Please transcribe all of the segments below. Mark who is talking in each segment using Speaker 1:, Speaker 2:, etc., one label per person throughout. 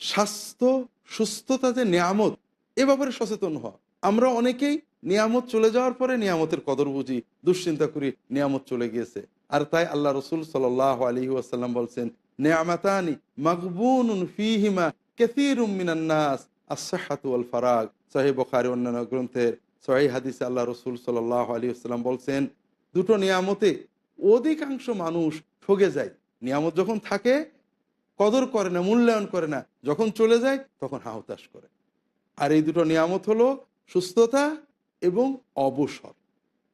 Speaker 1: স্বাস্থ্য, সুস্থতা যে নিয়ামত, এ ব্যাপারে সচেতন হওয়া। আমরা অনেকেই নিয়ামত চলে যাওয়ার পরে নিয়ামতের কদর বুঝি, দুশ্চিন্তা করি, নিয়ামত চলে গিয়েছে। আর তাই আল্লাহ রসুল সাল আলী আসাল্লাম বলছেন, নেয়ামাতানি মাকবুন ফিহিমা কেসিরুম মিনান্নাস আসাহাতু আল ফারাগ। সাহেব বখারি অন্যান্য গ্রন্থের সহি হাদিসে আল্লাহ রসুল সাল আলী আসসালাম বলছেন, দুটো নিয়ামতে অধিকাংশ মানুষ ঠগে যায়। নিয়ামত যখন থাকে কদর করে না, মূল্যায়ন করে না, যখন চলে যায় তখন হাহতাশ করে। আর এই দুটো নিয়ামত হলো সুস্থতা এবং অবসর।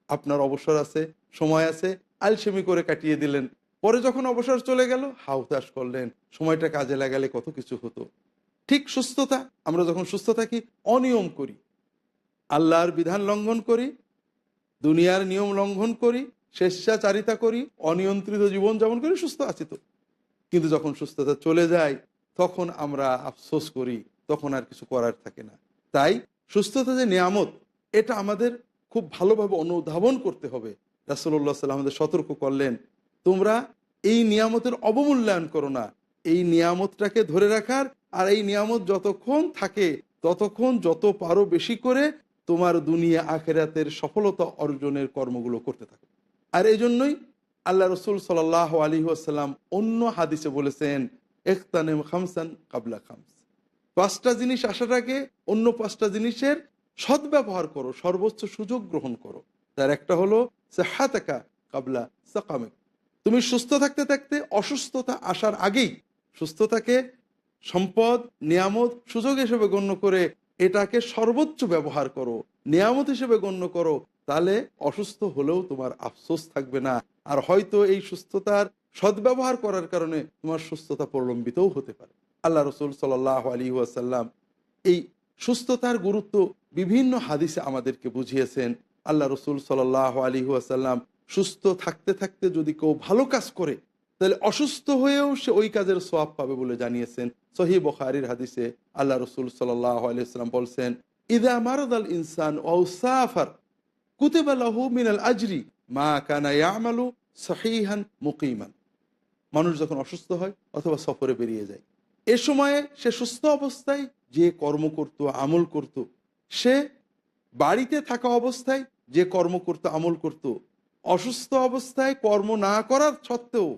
Speaker 1: আপনার অবসর আছে, সময় আছে, আলসেমি করে কাটিয়ে দিলেন। পরে যখন অবসর চলে গেল হাউতাস করলেন, সময়টা কাজে লাগালে কত কিছু হতো। ঠিক সুস্থতা, আমরা যখন সুস্থ থাকি, অনিয়ম করি। আল্লাহর বিধান লঙ্ঘন করি, দুনিয়ার নিয়ম লঙ্ঘন করি স্বেচ্ছাচারিতা করি, অনিয়ন্ত্রিত জীবন জীবনযাপন করি, সুস্থ আছি তো। কিন্তু যখন সুস্থতা চলে যায়, তখন আমরা আফসোস করি, তখন আর কিছু করার থাকে না। তাই সুস্থতা যে নিয়ামত, এটা আমাদের খুব ভালোভাবে অনুধাবন করতে হবে। রাসুল্লাহ সাল্লাম আমাদের সতর্ক করলেন, তোমরা এই নিয়ামতের অবমূল্যায়ন করো না। এই নিয়ামতটাকে ধরে রাখার আর এই নিয়ামত যতক্ষণ থাকে, ততক্ষণ যত পারো বেশি করে তোমার দুনিয়া আখেরাতের সফলতা অর্জনের কর্মগুলো করতে থাকো। আর এই জন্যই আল্লাহ রসুল সাল আলী আসাল্লাম অন্য হাদিসে বলেছেন এখতানেম খামসান কাবলা খামস। পাঁচটা জিনিস আসার আগে অন্য পাঁচটা জিনিসের সদ্ব্যবহার করো, সর্বোচ্চ সুযোগ গ্রহণ করো। তার একটা হলো হাতাকা কাবলা সাকামেক। তুমি সুস্থ থাকতে থাকতে অসুস্থতা আসার আগেই সুস্থতাকে সম্পদ, নিয়ামত, সুযোগ হিসেবে গণ্য করে এটাকে সর্বোচ্চ ব্যবহার করো, নিয়ামত হিসেবে গণ্য করো, তাহলে অসুস্থ হলেও তোমার আফসোস থাকবে না। আর হয়তো এই সুস্থতার সদ্ব্যবহার করার কারণে তোমার সুস্থতা প্রলম্বিতও হতে পারে। আল্লাহ রসুল সাল আলী ওয়াসাল্লাম এই সুস্থতার গুরুত্ব বিভিন্ন হাদিসে আমাদেরকে বুঝিয়েছেন। আল্লাহ রসুল সাল আলী ওয়াসাল্লাম সুস্থ থাকতে থাকতে যদি কেউ ভালো কাজ করে, তাহলে অসুস্থ হয়েও সে ওই কাজের সোয়াব পাবে বলে জানিয়েছেন। সহি বখারির হাদিসে আল্লাহ রসুল সাল্লাহ আলিয়াল্লাম বলছেন, ইদা মারদ আল ইনসান ওসাফার কুতেবালাহু মিনাল আজরি মা কানা ইয়ামালু সহিহান মুকিমান। মানুষ যখন অসুস্থ হয় অথবা সফরে বেরিয়ে যায়, এ সময়ে সে সুস্থ অবস্থায় যে কর্ম করত, আমল করত, সে বাড়িতে থাকা অবস্থায় যে কর্ম করত, আমল করত, অসুস্থ অবস্থায় কর্ম না করার সত্ত্বেও,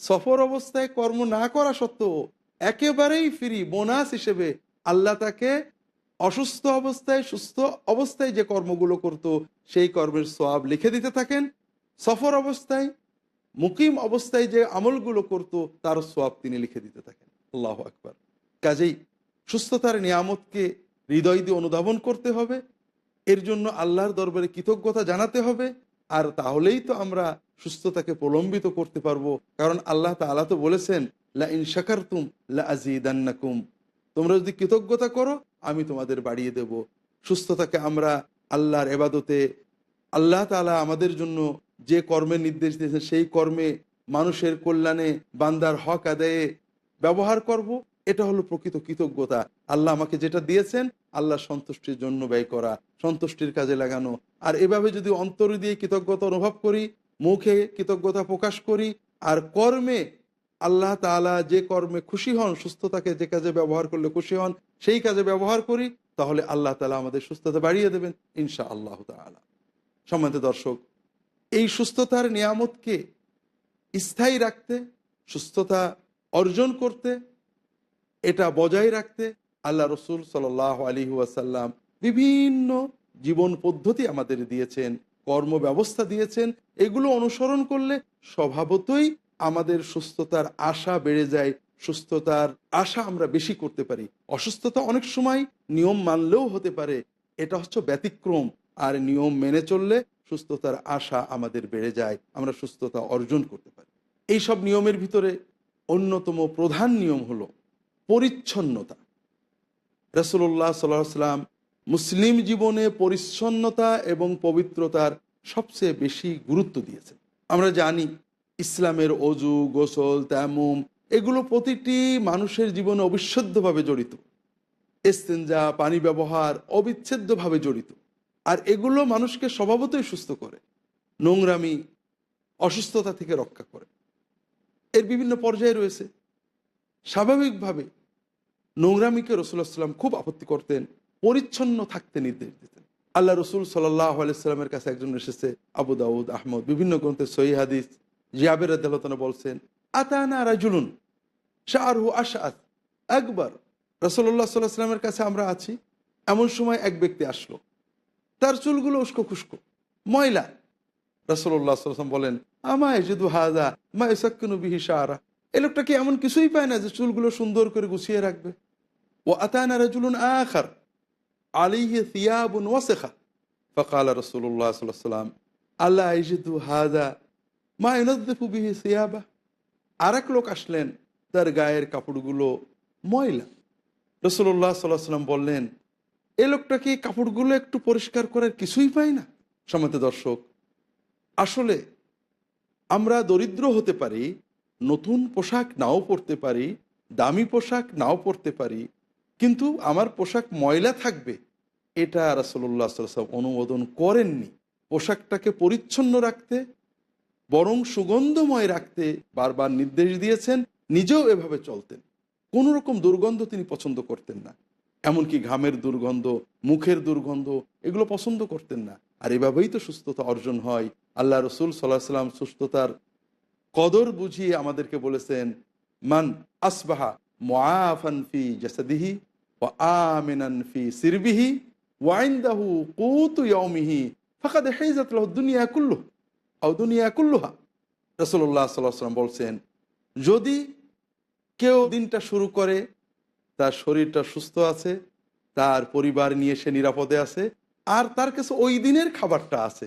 Speaker 1: সফর অবস্থায় কর্ম না করা সত্ত্বেও একেবারেই ফ্রি বোনাস হিসেবে আল্লাহ তাকে অসুস্থ অবস্থায়, সুস্থ অবস্থায় যে কর্মগুলো করত, সেই কর্মের সোয়াব লিখে দিতে থাকেন। সফর অবস্থায়, মুকিম অবস্থায় যে আমলগুলো করত, তার সোয়াব তিনি লিখে দিতে থাকেন। আল্লাহ আকবর। কাজেই সুস্থতার নিয়ামতকে হৃদয় দিয়ে অনুধাবন করতে হবে। এর জন্য আল্লাহর দরবারে কৃতজ্ঞতা জানাতে হবে। আর তাহলেই তো আমরা সুস্থতাকে প্রলম্বিত করতে পারব। কারণ আল্লাহ তালা তো বলেছেন, লা ইন শাকারতুম লা আজিদান্নাকুম তোমরা যদি কৃতজ্ঞতা করো, আমি তোমাদের বাড়িয়ে দেব। সুস্থতাকে আমরা আল্লাহর এবাদতে, আল্লাহ তালা আমাদের জন্য যে কর্মের নির্দেশ দিয়েছেন, সেই কর্মে মানুষের কল্যাণে বান্দার হক আদায়ে ব্যবহার করব। এটা হলো প্রকৃত কৃতজ্ঞতা। আল্লাহ আমাকে যেটা দিয়েছেন, আল্লাহ সন্তুষ্টির জন্য ব্যয় করা, সন্তুষ্টির কাজে লাগানো। আর এভাবে যদি অন্তর দিয়ে কৃতজ্ঞতা অনুভব করি, মুখে কৃতজ্ঞতা প্রকাশ করি, আর কর্মে আল্লাহ তালা যে কর্মে খুশি হন, সুস্থতাকে যে কাজে ব্যবহার করলে খুশি হন, সেই কাজে ব্যবহার করি, তাহলে আল্লাহ তালা আমাদের সুস্থতা বাড়িয়ে দেবেন ইনশা আল্লাহ তালা সম্মানিত দর্শক, এই সুস্থতার নিয়ামতকে স্থায়ী রাখতে, সুস্থতা অর্জন করতে, এটা বজায় রাখতে আল্লাহ রসুল সাল আলী ওয়াসাল্লাম বিভিন্ন জীবন পদ্ধতি আমাদের দিয়েছেন কর্ম ব্যবস্থা দিয়েছেন, এগুলো অনুসরণ করলে স্বভাবতই আমাদের সুস্থতার আশা বেড়ে যায়, সুস্থতার আশা আমরা বেশি করতে পারি। অসুস্থতা অনেক সময় নিয়ম মানলেও হতে পারে, এটা হচ্ছে ব্যতিক্রম। আর নিয়ম মেনে চললে সুস্থতার আশা আমাদের বেড়ে যায়, আমরা সুস্থতা অর্জন করতে পারি। এই সব নিয়মের ভিতরে অন্যতম প্রধান নিয়ম হলো পরিচ্ছন্নতা। রসুল্লাহ সাল্লাহ সাল্লাম মুসলিম জীবনে পরিচ্ছন্নতা এবং পবিত্রতার সবচেয়ে বেশি গুরুত্ব দিয়েছে আমরা জানি ইসলামের অজু, গোসল, তেমুম, এগুলো প্রতিটি মানুষের জীবনে অবিচ্ছেদ্যভাবে জড়িত। এস্তেঞ্জা পানি ব্যবহার অবিচ্ছেদ্যভাবে জড়িত। আর এগুলো মানুষকে স্বভাবতই সুস্থ করে, নোংরামি, অসুস্থতা থেকে রক্ষা করে। এর বিভিন্ন পর্যায়ে রয়েছে। স্বাভাবিকভাবে নোংরামিকে রসুল্লাহ সাল্লাম খুব আপত্তি করতেন, পরিচ্ছন্ন থাকতে নির্দেশ দিতেন। আল্লাহ রসুল সাল্লাহ আলাইস্লামের কাছে একজন এসেছে, আবু দাউদ, আহমদ, বিভিন্ন গ্রন্থে সহি হাদিস। জিয়াবের আদালতনা বলছেন, আতানা রাজুলুন শাহরু আশাত একবার সাল্লাহ সাল্লামের কাছে আমরা আছি, এমন সময় এক ব্যক্তি আসলো। তার চুলগুলো উস্কো খুস্কো, ময়লা। রসল্লাহ সাল্লাম বলেন, আমায় যেদু হাজা মা এসাক্কিনু বিহি শাহরা এ লোকটা কি এমন কিছুই পায় না যে চুলগুলো সুন্দর করে গুছিয়ে রাখবে? ও আতানা রাজুলুন আখার আলিহে সিয়াবুন ওয়াসেখা। ফকাল রসুল্লাহ সাল্লাম আল্লাহ ইজিদু হাজা মা ইনদ্দেফু বিহি সিয়াবা। আর এক লোক আসলেন, তার গায়ের কাপড়গুলো ময়লা। রসুল্লাহ সাল্লাহ সাল্লাম বললেন, এ লোকটা কি কাপড়গুলো একটু পরিষ্কার করার কিছুই পায় না? সমাতে দর্শক, আসলে আমরা দরিদ্র হতে পারি, নতুন পোশাক নাও পরতে পারি, দামি পোশাক নাও পরতে পারি, কিন্তু আমার পোশাক ময়লা থাকবে। এটা রাসল্লাহ সাল্লাম অনুমোদন করেননি। পোশাকটাকে পরিচ্ছন্ন রাখতে বরং সুগন্ধময় রাখতে বারবার নির্দেশ দিয়েছেন, নিজেও এভাবে চলতেন। কোন রকম দুর্গন্ধ তিনি পছন্দ করতেন না। এমনকি ঘামের দুর্গন্ধ, মুখের দুর্গন্ধ, এগুলো পছন্দ করতেন না। আর এভাবেই তো সুস্থতা অর্জন হয়। আল্লাহ রসুল সাল্লাহ সাল্লাম সুস্থতার কদর বুঝিয়ে আমাদেরকে বলেছেন, মান আসবাহা মোয়াফান ফি জাসাদিহি ও আমিনান সিরবিহি ওয়াইন্দাহু কুতু ইয়মিহি ফাঁকা দেখাই যাত দুনিয়া কুল্লু আও দুনিয়া কুল্লুহা। রসল্লাহ সাল্লাহ সাল্লাম বলছেন, যদি কেউ দিনটা শুরু করে, তার শরীরটা সুস্থ আছে, তার পরিবার নিয়ে সে নিরাপদে আছে, আর তার কাছে ওই দিনের খাবারটা আছে,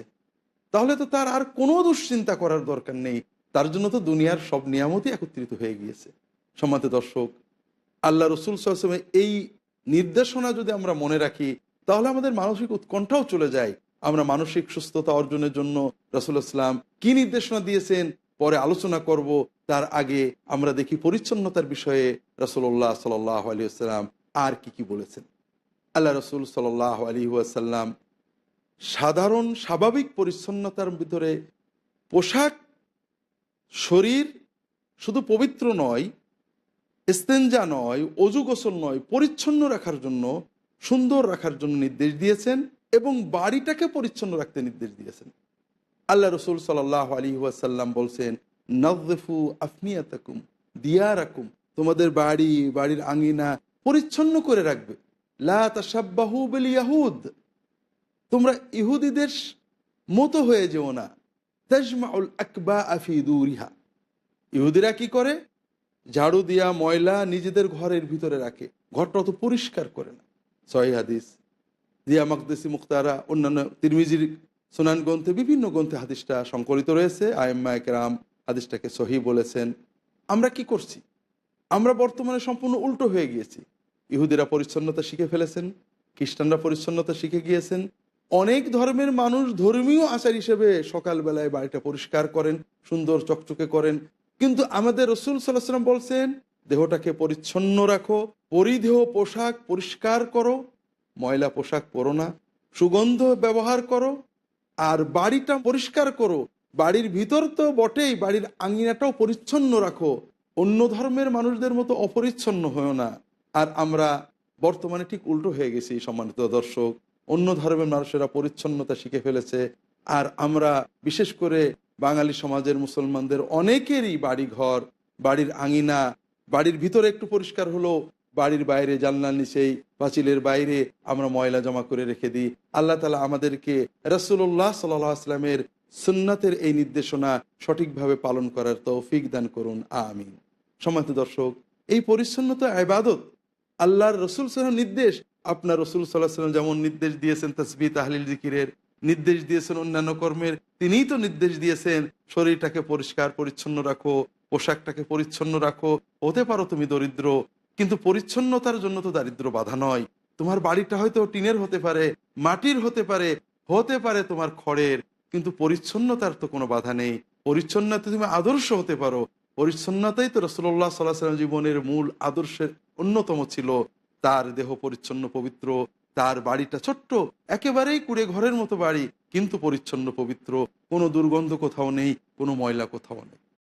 Speaker 1: তাহলে তো তার আর কোনো দুশ্চিন্তা করার দরকার নেই। তার জন্য তো দুনিয়ার সব নিয়ামতই একত্রিত হয়ে গিয়েছে। সম্মানিত দর্শক, আল্লাহ রসুল সাল্লামের এই নির্দেশনা যদি আমরা মনে রাখি, তাহলে আমাদের মানসিক উৎকণ্ঠাও চলে যায়। আমরা মানসিক সুস্থতা অর্জনের জন্য রসুল্লাহ ইসলাম কি নির্দেশনা দিয়েছেন? পরে আলোচনা করব। তার আগে আমরা দেখি পরিচ্ছন্নতার বিষয়ে রসল্লাহ সাল্লাহ আলী আসসালাম আর কি কি বলেছেন। আল্লাহ রসুল সাল্লাহ আলী আসাল্লাম সাধারণ, স্বাভাবিক পরিচ্ছন্নতার ভিতরে পোশাক, শরীর শুধু পবিত্র নয় স্তেঞ্জা নয়, অজু গোসল নয়, পরিচ্ছন্ন রাখার জন্য, সুন্দর রাখার জন্য নির্দেশ দিয়েছেন। এবং বাড়িটাকে পরিচ্ছন্ন রাখতে নির্দেশ দিয়েছেন। আল্লাহ রসুল সাল্লাহ আলী ওয়াসাল্লাম বলছেন নজফু আফনিয়াতাকুম দিয়া রাকুম তোমাদের বাড়ি, বাড়ির আঙিনা পরিচ্ছন্ন করে রাখবে। লা তাসাব্বাহু বিল ইয়াহুদ, তোমরা ইহুদিদের মতো হয়ে যেও না। তাজমাউল আকবা আফি দুরিহা, ইহুদিরা কি করে? ঝাড়ু দিয়া ময়লা নিজেদের ঘরের ভিতরে রাখে, ঘরটা অত পরিষ্কার করে না। সহি হাদিস। দিয়া মকদেসি মুক্তারা অন্যান্য তিরমিজির সোনান গ্রন্থে বিভিন্ন গ্রন্থে হাদিসটা সংকলিত রয়েছে। আয়ম্মা একরাম হাদিসটাকে সহি বলেছেন। আমরা কি করছি? আমরা বর্তমানে সম্পূর্ণ উল্টো হয়ে গিয়েছি। ইহুদিরা পরিচ্ছন্নতা শিখে ফেলেছেন, খ্রিস্টানরা পরিচ্ছন্নতা শিখে গিয়েছেন। অনেক ধর্মের মানুষ ধর্মীয় আচার হিসেবে সকালবেলায় বাড়িটা পরিষ্কার করেন, সুন্দর চকচকে করেন। কিন্তু আমাদের রসুল সাল্লাম বলছেন, দেহটাকে পরিচ্ছন্ন রাখো, পরিধেয় পোশাক পরিষ্কার করো ময়লা পোশাক পরো না, সুগন্ধ ব্যবহার করো, আর বাড়িটা পরিষ্কার করো। বাড়ির ভিতর তো বটেই, বাড়ির আঙিনাটাও পরিচ্ছন্ন রাখো। অন্য ধর্মের মানুষদের মতো অপরিচ্ছন্ন হয়েও না। আর আমরা বর্তমানে ঠিক উল্টো হয়ে গেছি, সম্মানিত দর্শক। অন্য ধর্মের মানুষেরা পরিচ্ছন্নতা শিখে ফেলেছে। আর আমরা, বিশেষ করে বাঙালি সমাজের মুসলমানদের অনেকেরই বাড়ি ঘর বাড়ির আঙিনা, বাড়ির ভিতরে একটু পরিষ্কার হলো বাড়ির বাইরে, জানলার নিচেই, পাঁচিলের বাইরে আমরা ময়লা জমা করে রেখে দিই। আল্লাহ তালা আমাদেরকে রসুল্লাহ সাল্লাহ আসলামের সুন্নাতের এই নির্দেশনা সঠিকভাবে পালন করার তৌফিক দান করুন। আমিন। সমাজ দর্শক, এই পরিচ্ছন্নতা আবাদত আল্লাহর রসুল সাল্লাম নির্দেশ। আপনার রসুল সাল্লাহ সাল্লাম যেমন নির্দেশ দিয়েছেন তসবি তাহলিল, জিকিরের নির্দেশ দিয়েছেন অন্যান্য কর্মের, তিনিই তো নির্দেশ দিয়েছেন, শরীরটাকে পরিষ্কার, পরিচ্ছন্ন রাখো, পোশাকটাকে পরিচ্ছন্ন রাখো, হতে পারো তুমি দরিদ্র কিন্তু পরিচ্ছন্নতার জন্য তো দারিদ্র বাধা নয়। তোমার বাড়িটা হয়তো টিনের হতে পারে, মাটির হতে পারে হতে পারে তোমার খড়ের, কিন্তু পরিচ্ছন্নতার তো কোনো বাধা নেই। পরিচ্ছন্নতা তুমি আদর্শ হতে পারো। পরিচ্ছন্নতাই তো রসল্লাহ সাল্লাহ সাল্লাম জীবনের মূল আদর্শের অন্যতম ছিল। তার দেহ পরিচ্ছন্ন, পবিত্র, তার বাড়িটা ছোট্ট, একেবারেই কুড়ে ঘরের মতো বাড়ি, কিন্তু পরিচ্ছন্ন, পবিত্র। কোনো দুর্গন্ধ কোথাও নেই, কোনো ময়লা কোথাও নেই।